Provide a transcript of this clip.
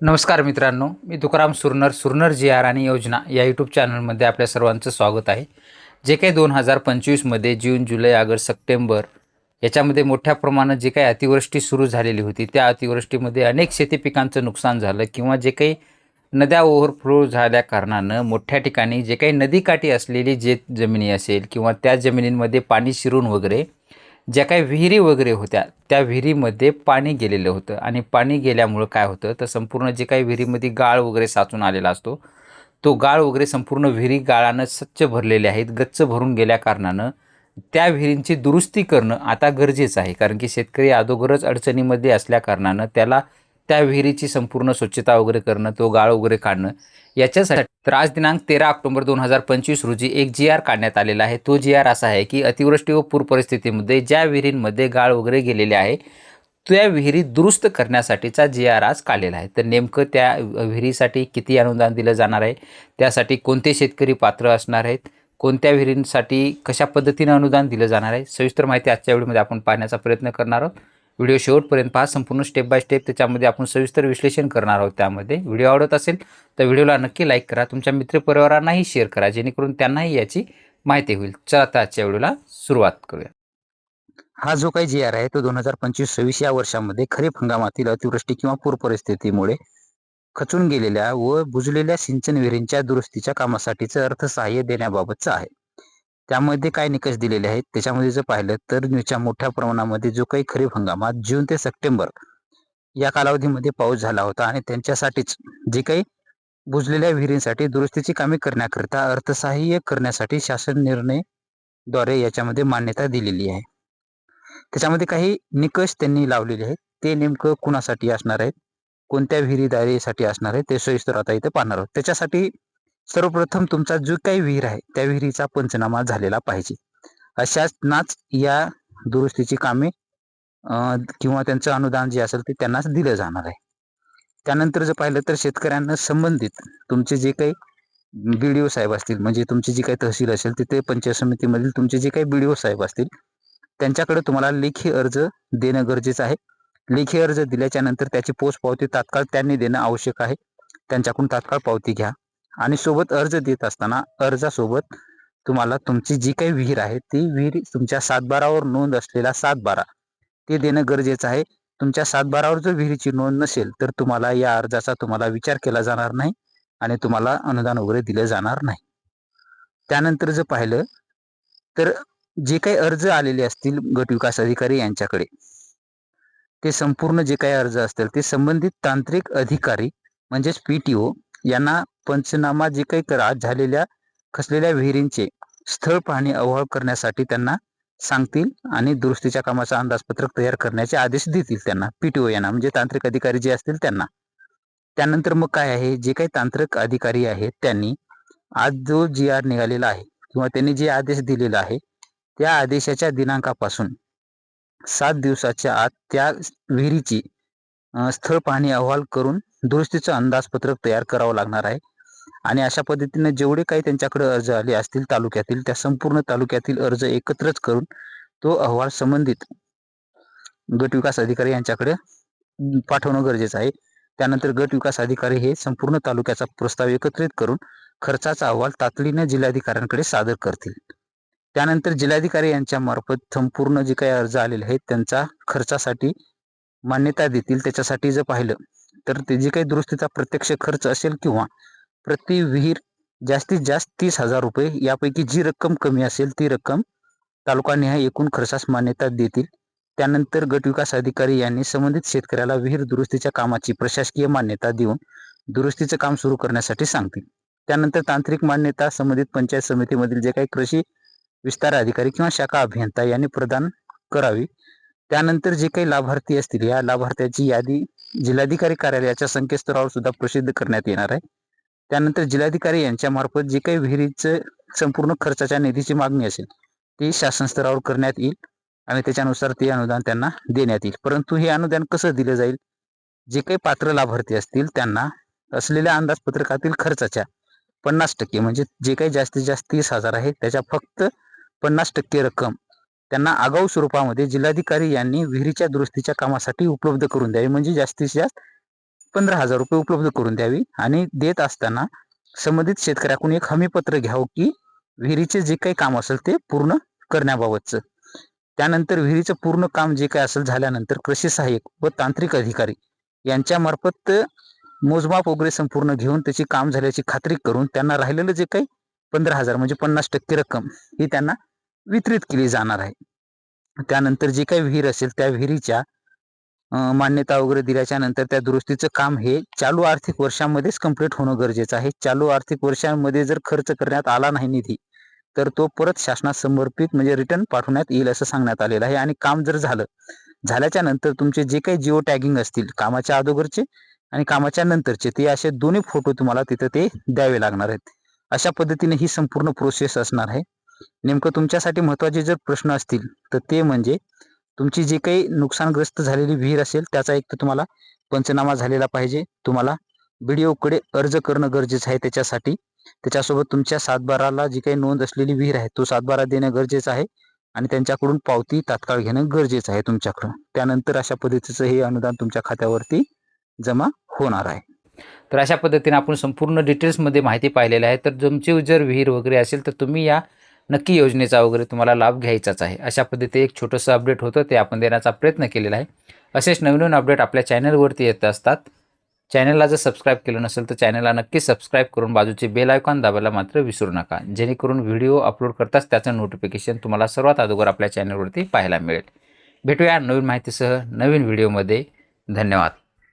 नमस्कार मित्रांनो मी तुकाराम सुरनर सुरनर जी आर आणि योजना या यूट्यूब चॅनलमध्ये आपल्या सर्वांचं स्वागत आहे. जे काही दोन हजार पंचवीसमध्ये जून जुलै ऑगस्ट सप्टेंबर याच्यामध्ये मोठ्या प्रमाणात जे काही अतिवृष्टी सुरू झालेली होती त्या अतिवृष्टीमध्ये अनेक शेती पिकांचं नुकसान झालं किंवा जे काही नद्या ओव्हरफ्लो झाल्या कारणानं मोठ्या ठिकाणी जे काही नदीकाठी असलेली जे जमिनी असेल किंवा त्या जमिनींमध्ये पाणी शिरून वगैरे ज्या काही विहिरी वगैरे होत्या त्या विहिरीमध्ये पाणी गेलेलं होतं. आणि पाणी गेल्यामुळं काय होतं? तर संपूर्ण जे काही विहिरीमध्ये गाळ वगैरे साचून आलेला असतो तो गाळ वगैरे संपूर्ण विहिरी गाळानं स्वच्छ भरलेले आहेत गच्च भरून गेल्या कारणानं त्या विहिरींची दुरुस्ती करणं आता गरजेचं आहे. कारण की शेतकरी अगोदरच अडचणीमध्ये असल्याकारणानं त्याला त्या विहिरीची संपूर्ण स्वच्छता वगैरे करणं तो गाळ वगैरे काढणं याच्यासाठी तर आज दिनांक तेरा ऑक्टोबर दोन हजार पंचवीस रोजी एक जी आर काढण्यात आलेला आहे. तो जी आर असा आहे की अतिवृष्टी व पूर परिस्थितीमध्ये ज्या विहिरींमध्ये गाळ वगैरे गेलेले आहे त्या विहिरी दुरुस्त करण्यासाठीचा जी आर आज काढलेला आहे. तर नेमकं त्या विहिरीसाठी किती अनुदान दिलं जाणार आहे? त्यासाठी कोणते शेतकरी पात्र असणार आहेत? कोणत्या विहिरींसाठी कशा पद्धतीनं अनुदान दिलं जाणार आहे? सविस्तर माहिती आजच्या व्हिडिओमध्ये आपण पाहण्याचा प्रयत्न करणार आहोत. व्हिडिओ शेवटपर्यंत पहा संपूर्ण स्टेप बाय स्टेप त्याच्यामध्ये आपण सविस्तर विश्लेषण करणार आहोत त्यामध्ये. व्हिडिओ आवडत असेल तर व्हिडिओला नक्की लाईक करा. तुमच्या मित्रपरिवारांनाही शेअर करा जेणेकरून त्यांनाही याची माहिती होईल. चला आता आजच्या व्हिडिओला सुरुवात करूया. हा जो काही जी आर आहे तो दोन हजार पंचवीस सव्वीस या वर्षामध्ये खरीप हंगामातील अतिवृष्टी किंवा पूर परिस्थितीमुळे खचून गेलेल्या व बुजलेल्या सिंचन विहिरींच्या दुरुस्तीच्या कामासाठीचं अर्थसहाय्य देण्याबाबतचं आहे. त्यामध्ये काय निकष दिलेले आहेत? त्याच्यामध्ये जर पाहिलं तर न्यूच्या मोठ्या प्रमाणामध्ये जो काही खरीप हंगामात जून ते सप्टेंबर या कालावधीमध्ये पाऊस झाला होता आणि त्यांच्यासाठीच जे काही बुजलेल्या विहिरींसाठी दुरुस्तीची कामे करण्याकरिता अर्थसहाय्य करण्यासाठी शासन निर्णयद्वारे याच्यामध्ये मान्यता दिलेली आहे. त्याच्यामध्ये काही निकष त्यांनी लावलेले आहेत. ते नेमकं कुणासाठी असणार आहेत? कोणत्या विहिरीदारीसाठी असणार आहे ते सोयीस्तर आता इथे पाहणार आहोत. त्याच्यासाठी सर्वप्रथम तुमचा जो काही विहीर आहे त्या विहिरीचा पंचनामा झालेला पाहिजे. अशाच नाच या दुरुस्तीची कामे किंवा त्यांचं अनुदान जे असेल ते त्यांनाच दिलं जाणार आहे. त्यानंतर जर पाहिलं तर शेतकऱ्यांना संबंधित तुमचे जे काही बी डी ओ साहेब असतील म्हणजे तुमची जी काही तहसील असेल तिथे पंचायत समितीमधील तुमचे जे काही बी डी ओ साहेब असतील त्यांच्याकडे तुम्हाला लेखी अर्ज देणं गरजेचं आहे. लेखी अर्ज दिल्याच्या नंतर त्याची पोच पावती तात्काळ त्यांनी देणं आवश्यक आहे. त्यांच्याकडून तात्काळ पावती घ्या. आणि सोबत अर्ज देत असताना अर्जासोबत तुम्हाला तुमची जी काही विहीर आहे ती विहीर तुमच्या सातबारावर नोंद असलेला सातबारा. ते देणं गरजेचं आहे. तुमच्या सातबारावर जर विहिरीची नोंद नसेल तर तुम्हाला या अर्जाचा तुम्हाला विचार केला जाणार नाही आणि तुम्हाला अनुदान वगैरे दिलं जाणार नाही. त्यानंतर जर पाहिलं तर जे काही अर्ज आलेले असतील गट विकास अधिकारी यांच्याकडे ते संपूर्ण जे काही अर्ज असतील ते संबंधित तांत्रिक अधिकारी म्हणजेच पीटीओ यांना पंचनामा जे काही करा झालेल्या खसलेल्या विहिरींचे स्थळ पाहणी अहवाल करण्यासाठी त्यांना सांगतील आणि दुरुस्तीच्या कामाचा अंदाजपत्रक तयार करण्याचे आदेश देतील त्यांना पीटीओ यांना म्हणजे तांत्रिक अधिकारी जे असतील त्यांना. त्यानंतर मग काय आहे? जे काही तांत्रिक अधिकारी आहेत त्यांनी आज जो जी आर निघालेला आहे किंवा त्यांनी जे आदेश दिलेला आहे त्या आदेशाच्या दिनांकापासून सात दिवसाच्या आत त्या विहिरीची स्थळ पाहणी अहवाल करून दुरुस्तीचं अंदाजपत्रक तयार करावं लागणार आहे. आणि अशा पद्धतीने जेवढे काही त्यांच्याकडे अर्ज आले असतील तालुक्यातील त्या संपूर्ण तालुक्यातील अर्ज एकत्रच करून तो अहवाल संबंधित गट विकास अधिकारी यांच्याकडे पाठवणं गरजेचं आहे. त्यानंतर गट विकास अधिकारी हे संपूर्ण तालुक्याचा प्रस्ताव एकत्रित करून खर्चाचा अहवाल तातडीनं जिल्हाधिकाऱ्यांकडे सादर करतील. त्यानंतर जिल्हाधिकारी यांच्या मार्फत संपूर्ण जे काही अर्ज आलेले आहेत त्यांचा खर्चासाठी मान्यता देतील. त्याच्यासाठी जर पाहिलं तर ते जे काही दुरुस्तीचा प्रत्यक्ष खर्च असेल किंवा प्रति विहीर जास्तीत जास्त तीस हजार रुपये. यापैकी जी रक्कम कमी असेल ती रक्कम तालुकानिहाय एकूण खर्चास मान्यता देतील. त्यानंतर गट विकास अधिकारी यांनी संबंधित शेतकऱ्याला विहीर दुरुस्तीच्या कामाची प्रशासकीय मान्यता देऊन दुरुस्तीचं काम सुरू करण्यासाठी सांगतील. त्यानंतर तांत्रिक मान्यता संबंधित पंचायत समितीमधील जे काही कृषी विस्तार अधिकारी किंवा शाखा अभियंता यांनी प्रदान करावी. त्यानंतर जे काही लाभार्थी असतील या लाभार्थ्याची यादी जिल्हाधिकारी कार्यालयाच्या संकेतस्थळावर सुद्धा प्रसिद्ध करण्यात येणार आहे. त्यानंतर जिल्हाधिकारी यांच्या मार्फत जे काही विहिरीचं संपूर्ण खर्चाच्या निधीची मागणी असेल ती शासन स्तरावर करण्यात येईल आणि त्याच्यानुसार ते अनुदान त्यांना देण्यात येईल. परंतु हे अनुदान कसं दिलं जाईल? जे काही पात्र लाभार्थी असतील त्यांना असलेल्या अंदाजपत्रकातील खर्चाच्या पन्नास टक्के म्हणजे जे काही जास्तीत जास्त तीस हजार आहे त्याच्या फक्त पन्नास टक्के रक्कम त्यांना आगाऊ स्वरूपामध्ये जिल्हाधिकारी यांनी विहिरीच्या दुरुस्तीच्या कामासाठी उपलब्ध करून द्यावी. म्हणजे जास्तीत जास्त पंधरा हजार रुपये उपलब्ध करून द्यावी आणि देत असताना संबंधित शेतकऱ्याकडून एक हमीपत्र घ्यावं की विहिरीचे जे काही काम असेल ते पूर्ण करण्याबाबतचं. त्यानंतर विहिरीचं पूर्ण काम जे काही असेल झाल्यानंतर कृषी सहाय्यक व तांत्रिक अधिकारी यांच्या मार्फत मोजमाप वगैरे संपूर्ण घेऊन त्याची काम झाल्याची खात्री करून त्यांना राहिलेलं जे काही पंधरा हजार म्हणजे पन्नास टक्के रक्कम ही त्यांना वितरित केली जाणार आहे. त्यानंतर जे काही विहीर असेल त्या विहिरीच्या मान्यता वगैरे दिल्याच्या नंतर त्या दुरुस्तीचं काम हे चालू आर्थिक वर्षामध्येच कंप्लीट होणं गरजेचं आहे. चालू आर्थिक वर्षामध्ये जर खर्च करण्यात आला नाही निधी तर तो परत शासनात समर्पित म्हणजे रिटर्न पाठवण्यात येईल असं सांगण्यात आलेलं आहे. आणि काम जर झालं झाल्याच्यानंतर तुमचे जे काही जिओ टॅगिंग असतील कामाच्या अगोदरचे आणि कामाच्या नंतरचे ते असे दोन्ही फोटो तुम्हाला तिथं ते द्यावे लागणार आहेत. अशा पद्धतीने ही संपूर्ण प्रोसेस असणार आहे. नेमकं तुमच्यासाठी महत्त्वाचे जर प्रश्न असतील तर ते म्हणजे तुमची जी काही नुकसानग्रस्त झालेली विहीर असेल त्याचा एक तर तुम्हाला पंचनामा झालेला पाहिजे. तुम्हाला बीडीओकडे अर्ज करणं गरजेचं आहे त्याच्यासाठी. त्याच्यासोबत तुमच्या सातबाराला जी काही नोंद असलेली विहीर आहे तो सातबारा देणं गरजेचं आहे आणि त्यांच्याकडून पावती तात्काळ घेणं गरजेचं आहे तुमच्याकडं. त्यानंतर अशा पद्धतीचं हे अनुदान तुमच्या खात्यावरती जमा होणार आहे. तर अशा पद्धतीने आपण संपूर्ण डिटेल्समध्ये माहिती पाहिलेली आहे. तर तुमची जर विहीर वगैरे असेल तर तुम्ही या नक्की योजनेचा वगैरे तुम्हाला लाभ घ्यायचाच आहे. अशा पद्धतीने एक छोटंसं अपडेट होतं ते आपण देण्याचा प्रयत्न केलेला आहे. असेच नवीन नवीन अपडेट आपल्या चॅनलवरती येत असतात. चॅनलला जर सबस्क्राईब केलं नसेल तर चॅनलला नक्की सबस्क्राईब करून बाजूचे बेल आयकॉन दाबायला मात्र विसरू नका. जेणेकरून व्हिडिओ अपलोड करताच त्याचं नोटिफिकेशन तुम्हाला सर्वात अगोदर आपल्या चॅनलवरती पाहायला मिळेल. भेटूया नवीन माहितीसह नवीन व्हिडिओमध्ये धन्यवाद.